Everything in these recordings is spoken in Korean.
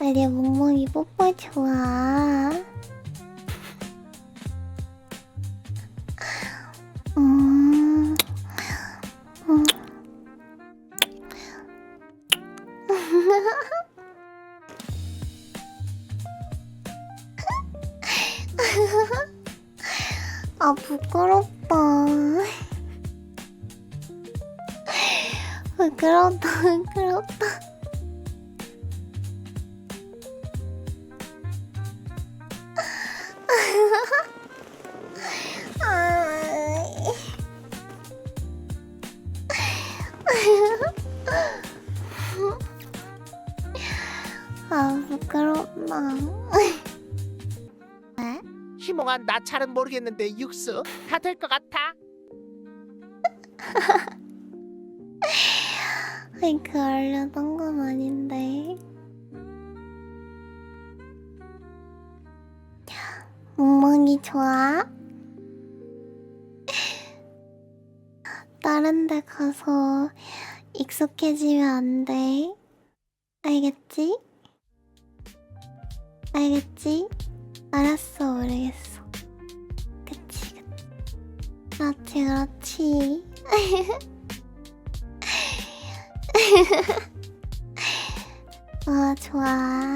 내 멍멍이 뽀뽀 좋아. 음. 음. 아 부끄럽다. 부끄럽다 부끄럽다. 아. 아 부끄럽다. 희몽아 나 잘은 모르겠는데 육수 다 될 것 같아. 아이 그 알려던 건 아닌데. 멍멍이 좋아? 다른 데 가서 익숙해지면 안 돼. 알겠지? 알겠지? 알았어, 모르겠어. 그치, 그치. 그렇지, 그렇지. 아, 좋아.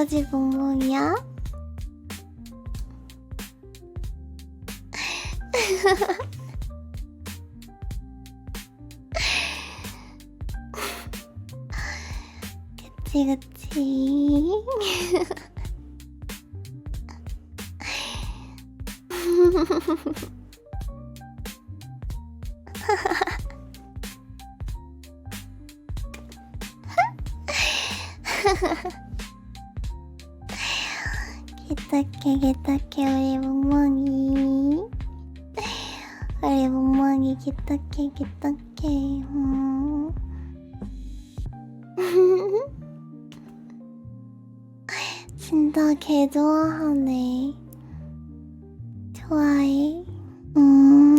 누구지, 몽몽이야? 그치, 그치. 기특해, 기특해, 우리 몽몽이. 우리 몽몽이 기특해, 기특해. 음. 진짜 개 좋아하네. 좋아해. 음.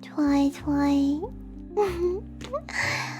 좋아해, 좋아해.